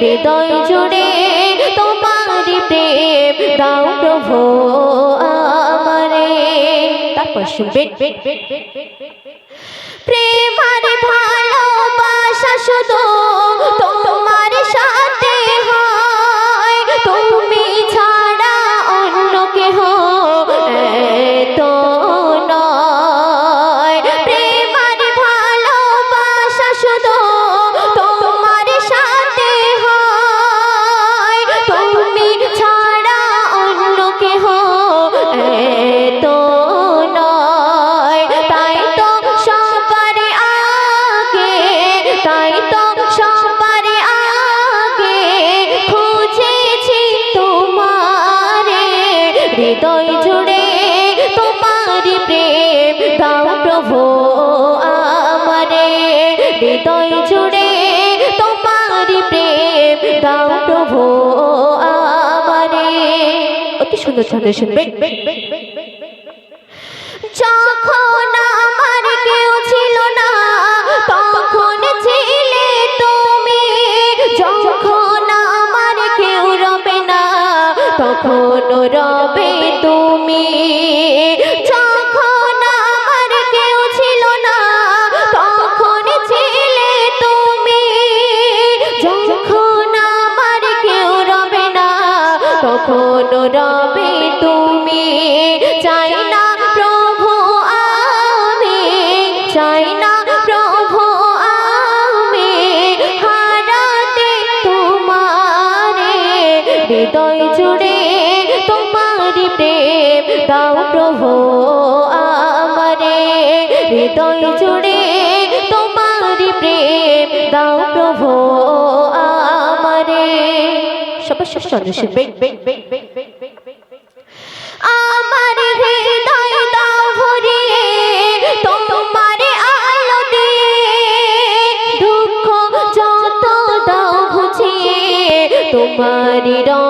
হৃদয় জুড়ে তোমার প্রেম দাও প্রভু আমারে। তারপর শুনবেন। প্রেম আর ভালোবাসা শুধু সুন্দর ছন্দ শুনবে। যখন আমার কেউ ছিল না, তখন ছিলে তুমি। যখন আমার কেউ রবে না, তখন রবে তুমি। হৃদয় জুড়ে তোমার প্রেম দাও প্রভু আমারে। হৃদয় জুড়ে তোমার প্রেম দাও প্রভু আমারে। সব আমার দাও দুঃখ যত দাও তোমার রহম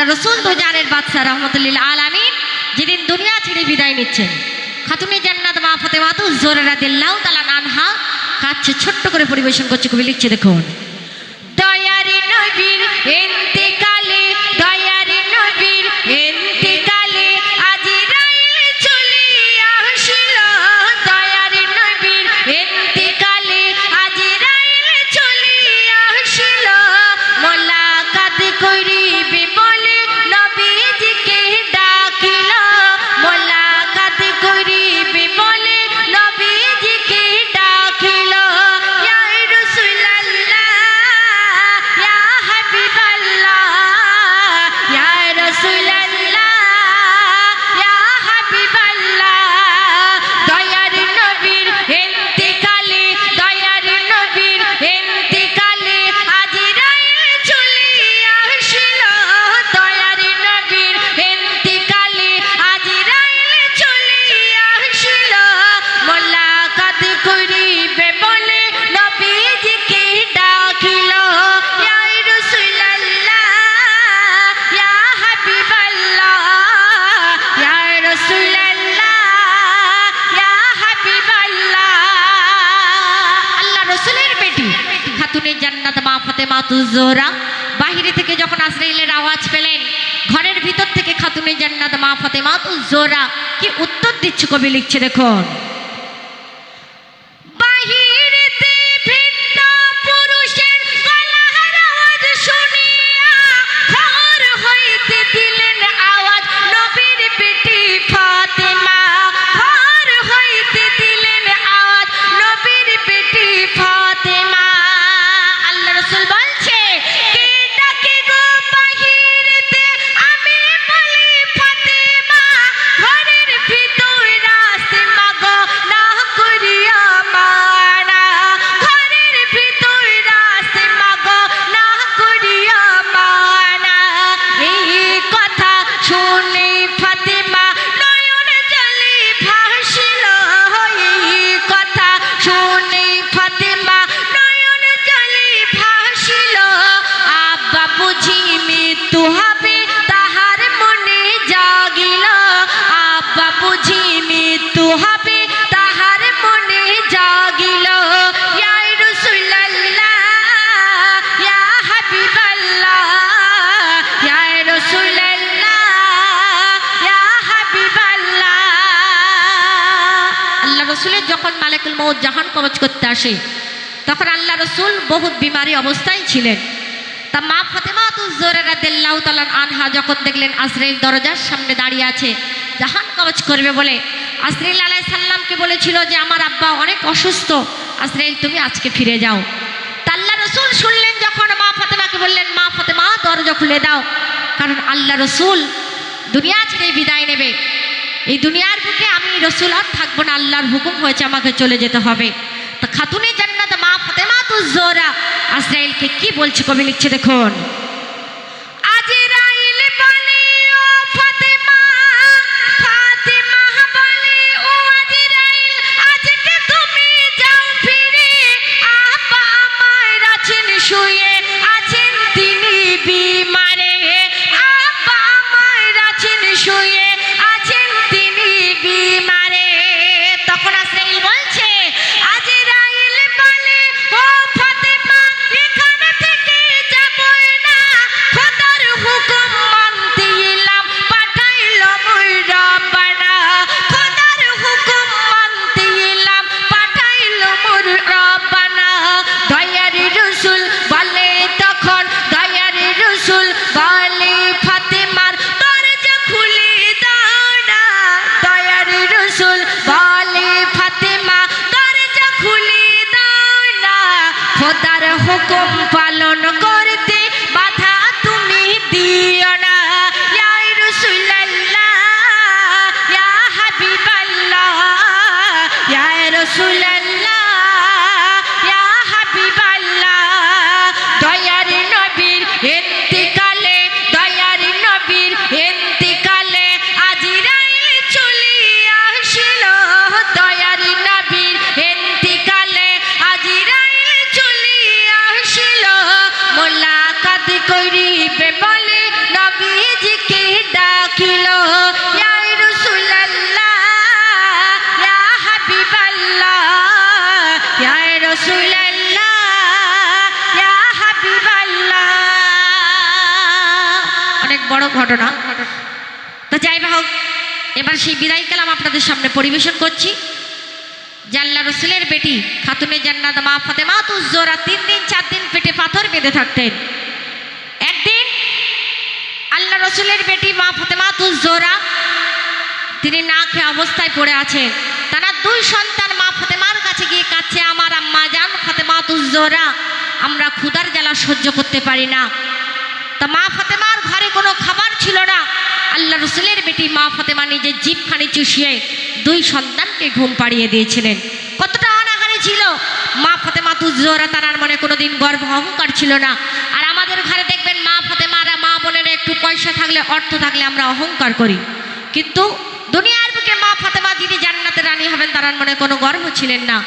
আল্লাহ রসুল দুজানের বাদশাহ রহমতুল্লিল আলামিন যেদিন দুনিয়া ছেড়ে বিদায় নিচ্ছেন খাতুমি জান্নাত মা ফতেমাতু জোরেরা দিল্লাউ তালা নানহা কাছে ছোট্ট করে পরিবেশন করছে, কবি লিখছে দেখুন, দয়ারি নবীর জান্নাত মা ফাতেমা তুজোরা বাহিরে থেকে যখন আজরাইলের আওয়াজ পেলেন, ঘরের ভিতর থেকে খাতুনে জান্নাত মা ফাতেমা তুজোরা কি উত্তর দিচ্ছে কবি লিখছে দেখুন। রসুলের যখন মালিকুল মৌত জাহান কবচ করতে আসে, তখন আল্লাহ রসুল বহুত বিমারি অবস্থায় ছিলেন। তা মা ফাতেমা তুজোরা রাদিয়াল্লাহু তাআলা আনহা যখন দেখলেন আজরাইল দরজার সামনে দাঁড়িয়ে আছে, জাহান কবচ করবে বলে, আজরাইল আলাইহিস সাল্লামকে বলেছিল যে, আমার আব্বা অনেক অসুস্থ, আজরাইল তুমি আজকে ফিরে যাও। তা আল্লাহ রসুল শুনলেন যখন মা ফাতেমাকে বললেন, মা ফাতেমা, দরজা খুলে দাও। কারণ আল্লাহ রসুল দুনিয়া ছেড়ে বিদায় নেবে। এই দুনিয়ার বুকে আমি রসুল আর থাকব না, আল্লাহর হুকুম হয়েছে আমাকে চলে যেতে হবে। তা খাতুনে জান্নাত মা ফাতেমা তুজোরা আসরাইলকে কি বলছে কবি লিখছে দেখুন। খোদার হুকুম পালন করতে বড় ঘটনা। তো যাই হোক, এবার সেই বিদায় কালাম আপনাদের সামনে পরিবেশন করছি। জাল্লা রসুলের বেটি খাতুনে জান্নাত মা ফাতেমা তুজোরা তিন দিন, চার দিন পেটে পাথর বেঁধে থাকতেন। একদিন আল্লাহ রসুলের বেটি মা ফাতেমা তুজোরা তিনি না খেয়ে অবস্থায় পড়ে আছেন। তারা দুই সন্তান মা ফাতেমার কাছে গিয়ে কাছে আমার আম্মা জান, ফাতেমা তুজোরা আমরা ক্ষুদার জ্বালা সহ্য করতে পারি না। তা মা ফাতেমার ঘরে কোনো খাবার ছিল না। আল্লাহ রসুলের বেটি মা ফাতেমা নিজের জিপখানি চুষিয়ে দুই সন্তানকে ঘুম পাড়িয়ে দিয়েছিলেন। কতটা অনাহারে ছিল। মা ফাতেমা তুজোরা তার মনে কোনোদিন গর্ব অহংকার ছিল না। আর আমাদের ঘরে দেখবেন মা ফাতেমারা মা বোনেরা একটু পয়সা থাকলে, অর্থ থাকলে আমরা অহংকার করি। কিন্তু দুনিয়ার বুকে মা ফাতেমা যিনি জান্নাতে রানী হবেন তার মনে কোনো গর্ব ছিলেন না।